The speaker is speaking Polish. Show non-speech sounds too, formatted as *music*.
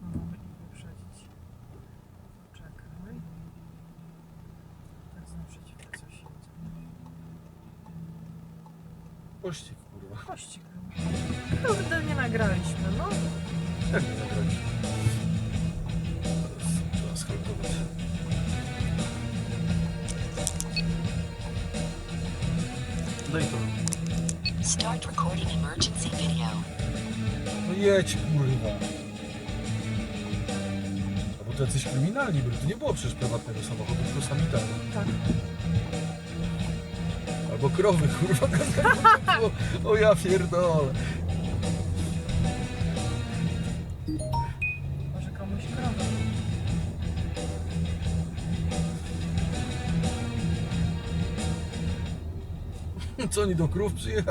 tak, bo mogę wyprzedzić. Poczekaj. Tak z naprzeciwka coś jedzie. Pościg, kurwa. Kości No, to nie nagraliśmy, no. Jak nie zagrać? Trzeba asfaltować. Daj to. Start recording emergency video. No jedź, kurwa. To jacyś kryminalni byli. To nie było przecież prywatnego samochodu, tylko sanitarny. Tak. Albo krowy, kurwa. o, *laughs* o ja pierdolę. Może komuś krowę. Co oni do krów przyjechali?